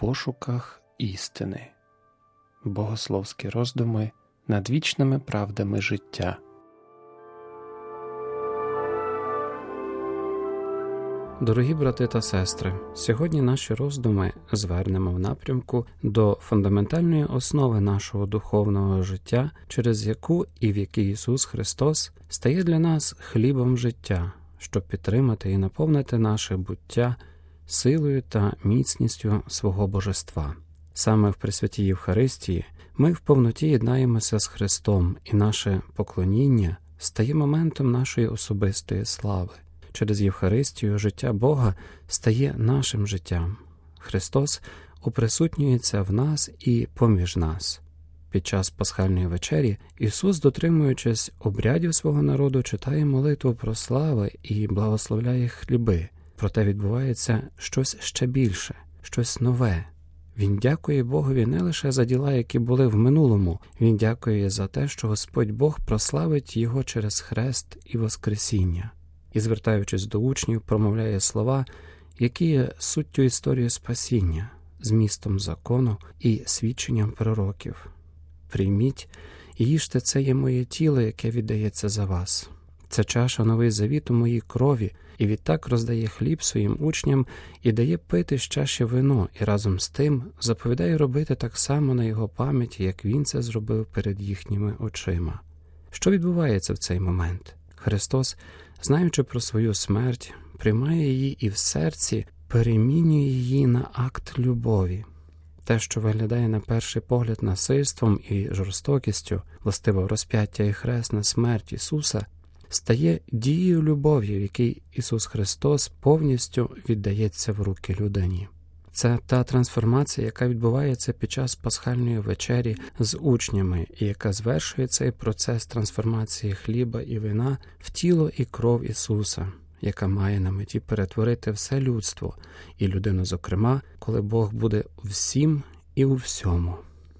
пошуках істини, богословські роздуми над вічними правдами життя. Дорогі брати та сестри, сьогодні наші роздуми звернемо в напрямку до фундаментальної основи нашого духовного життя, через яку і в якій Ісус Христос стає для нас хлібом життя, щоб підтримати і наповнити наше буття силою та міцністю свого божества. Саме в Пресвятій Євхаристії ми в повноті єднаємося з Христом, і наше поклоніння стає моментом нашої особистої слави. Через Євхаристію життя Бога стає нашим життям. Христос уприсутнюється в нас і поміж нас. Під час пасхальної вечері Ісус, дотримуючись обрядів свого народу, читає молитву про слави і благословляє хліби, проте відбувається щось ще більше, щось нове. Він дякує Богові не лише за діла, які були в минулому, він дякує за те, що Господь Бог прославить його через хрест і Воскресіння, і, звертаючись до учнів, промовляє слова, які є суттю історії спасіння, змістом закону і свідченням пророків. Прийміть і їжте це є моє тіло, яке віддається за вас. Це чаша новий завіт у моїй крові і відтак роздає хліб своїм учням і дає пити з чаші вино, і разом з тим заповідає робити так само на його пам'яті, як він це зробив перед їхніми очима. Що відбувається в цей момент? Христос, знаючи про свою смерть, приймає її і в серці перемінює її на акт любові. Те, що виглядає на перший погляд насильством і жорстокістю, властиво розп'яття і хрест на смерть Ісуса, стає дією любові, в якій Ісус Христос повністю віддається в руки людині. Це та трансформація, яка відбувається під час пасхальної вечері з учнями, і яка звершує цей процес трансформації хліба і вина в тіло і кров Ісуса, яка має на меті перетворити все людство і людину, зокрема, коли Бог буде всім і у всьому.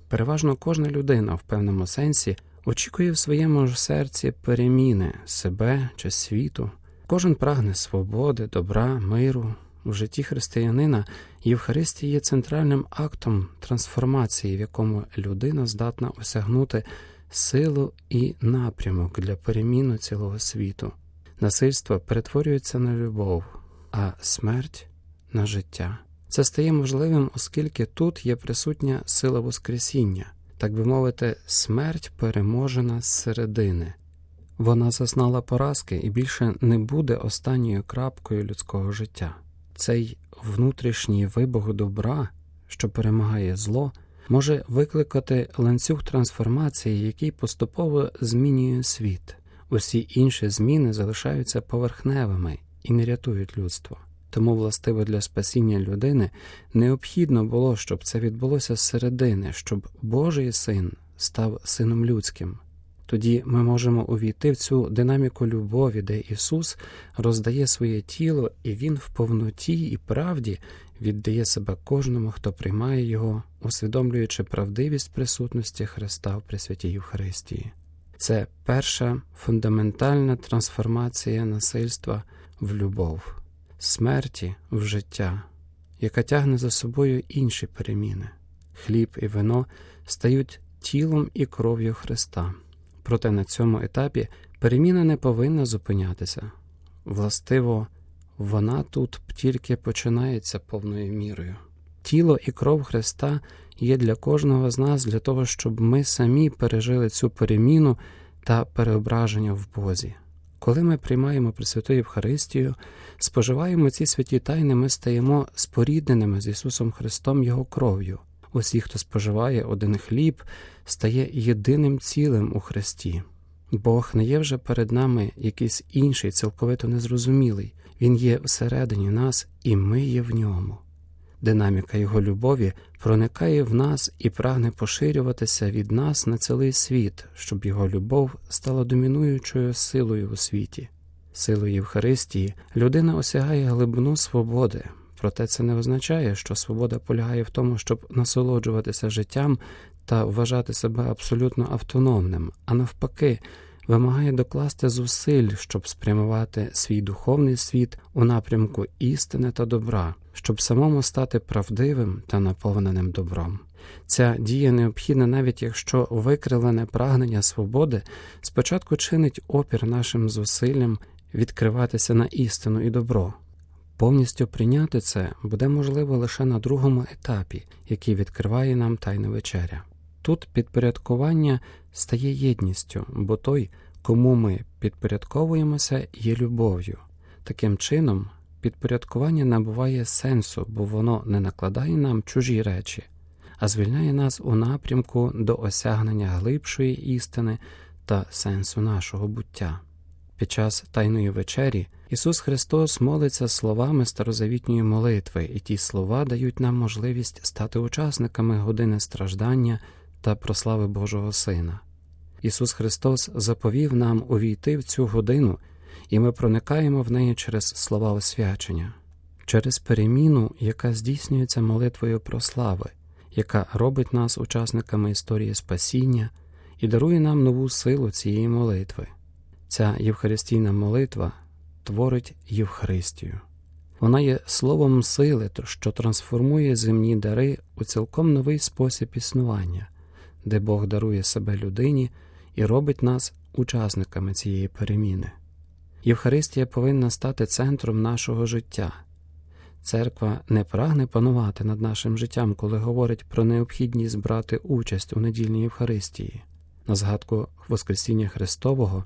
Переважно кожна людина в певному сенсі очікує в своєму ж серці переміни себе чи світу. Кожен прагне свободи, добра, миру. У житті християнина Євхаристія є центральним актом трансформації, в якому людина здатна осягнути силу і напрямок для переміну цілого світу. Насильство перетворюється на любов, а смерть на життя. Це стає можливим, оскільки тут є присутня сила Воскресіння так би мовити, смерть переможена з середини. Вона зазнала поразки і більше не буде останньою крапкою людського життя. Цей внутрішній вибух добра, що перемагає зло, може викликати ланцюг трансформації, який поступово змінює світ. Усі інші зміни залишаються поверхневими і не рятують людство. Тому, властиво для спасіння людини необхідно було, щоб це відбулося зсередини, щоб Божий син став сином людським. Тоді ми можемо увійти в цю динаміку любові, де Ісус роздає своє тіло, і Він в повноті і правді віддає себе кожному, хто приймає Його, усвідомлюючи правдивість присутності Христа в Пресвятій Євхаристії. Це перша фундаментальна трансформація насильства в любов смерті в життя, яка тягне за собою інші переміни. Хліб і вино стають тілом і кров'ю Христа. Проте на цьому етапі переміна не повинна зупинятися. Властиво, вона тут тільки починається повною мірою. Тіло і кров Христа є для кожного з нас для того, щоб ми самі пережили цю переміну та переображення в Бозі. Коли ми приймаємо Пресвяту Євхаристію, споживаємо ці святі тайни, ми стаємо спорідненими з Ісусом Христом Його кров'ю. Усі, хто споживає один хліб, стає єдиним цілим у Христі. Бог не є вже перед нами якийсь інший, цілковито незрозумілий, Він є всередині нас, і ми є в ньому. Динаміка Його любові проникає в нас і прагне поширюватися від нас на цілий світ, щоб його любов стала домінуючою силою у світі. Силою Євхаристії людина осягає глибину свободи, проте це не означає, що свобода полягає в тому, щоб насолоджуватися життям та вважати себе абсолютно автономним, а навпаки, вимагає докласти зусиль, щоб спрямувати свій духовний світ у напрямку істини та добра, щоб самому стати правдивим та наповненим добром. Ця дія необхідна, навіть якщо викривлене прагнення свободи спочатку чинить опір нашим зусиллям відкриватися на істину і добро. Повністю прийняти це буде можливо лише на другому етапі, який відкриває нам Тайна вечеря. Тут підпорядкування стає єдністю, бо той, кому ми підпорядковуємося, є любов'ю. Таким чином, підпорядкування набуває сенсу, бо воно не накладає нам чужі речі, а звільняє нас у напрямку до осягнення глибшої істини та сенсу нашого буття. Під час Тайної вечері Ісус Христос молиться словами старозавітньої молитви, і ті слова дають нам можливість стати учасниками години страждання та прослави Божого Сина. Ісус Христос заповів нам увійти в цю годину, і ми проникаємо в неї через слова освячення, через переміну, яка здійснюється молитвою прослави, яка робить нас учасниками історії спасіння і дарує нам нову силу цієї молитви. Ця євхаристійна молитва творить Євхаристію. Вона є словом сили, що трансформує земні дари у цілком новий спосіб існування, де Бог дарує себе людині і робить нас учасниками цієї переміни. Євхаристія повинна стати центром нашого життя. Церква не прагне панувати над нашим життям, коли говорить про необхідність брати участь у недільній Євхаристії. На згадку Воскресіння Христового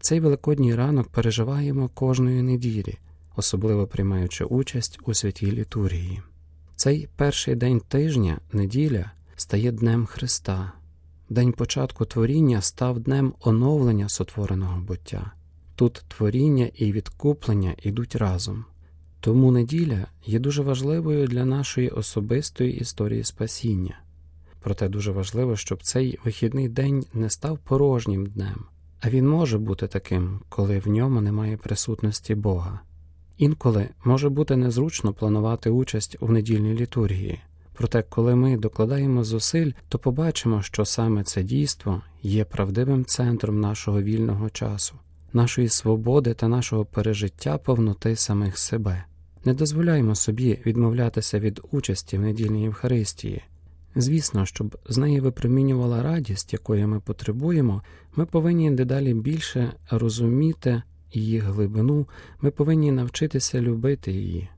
цей великодній ранок переживаємо кожної неділі, особливо приймаючи участь у святій літургії. Цей перший день тижня, неділя, стає Днем Христа, день початку творіння став днем оновлення сотвореного буття. Тут творіння і відкуплення йдуть разом. Тому неділя є дуже важливою для нашої особистої історії спасіння. Проте дуже важливо, щоб цей вихідний день не став порожнім днем, а він може бути таким, коли в ньому немає присутності Бога. Інколи може бути незручно планувати участь у недільній літургії, проте, коли ми докладаємо зусиль, то побачимо, що саме це дійство є правдивим центром нашого вільного часу, нашої свободи та нашого пережиття повноти самих себе. Не дозволяємо собі відмовлятися від участі в недільній Євхаристії. Звісно, щоб з неї випромінювала радість, якої ми потребуємо, ми повинні дедалі більше розуміти її глибину, ми повинні навчитися любити її.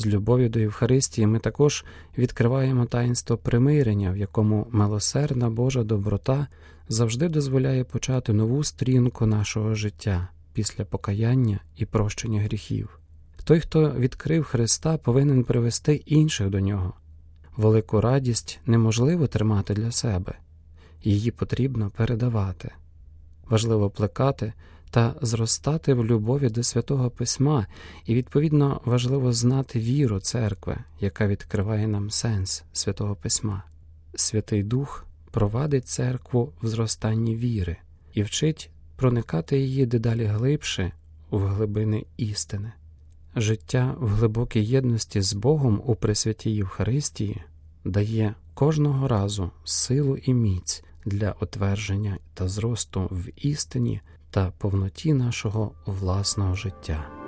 З любов'ю до Євхаристії ми також відкриваємо таїнство примирення, в якому милосердна Божа доброта завжди дозволяє почати нову стрінку нашого життя після покаяння і прощення гріхів. Той, хто відкрив Христа, повинен привести інших до нього. Велику радість неможливо тримати для себе, її потрібно передавати. Важливо плекати та зростати в любові до святого Письма, і, відповідно, важливо знати віру церкви, яка відкриває нам сенс святого Письма. Святий Дух провадить церкву в зростанні віри і вчить проникати її дедалі глибше в глибини істини. Життя в глибокій єдності з Богом у Пресвятій Євхаристії дає кожного разу силу і міць для отвердження та зросту в істині та повноті нашого власного життя.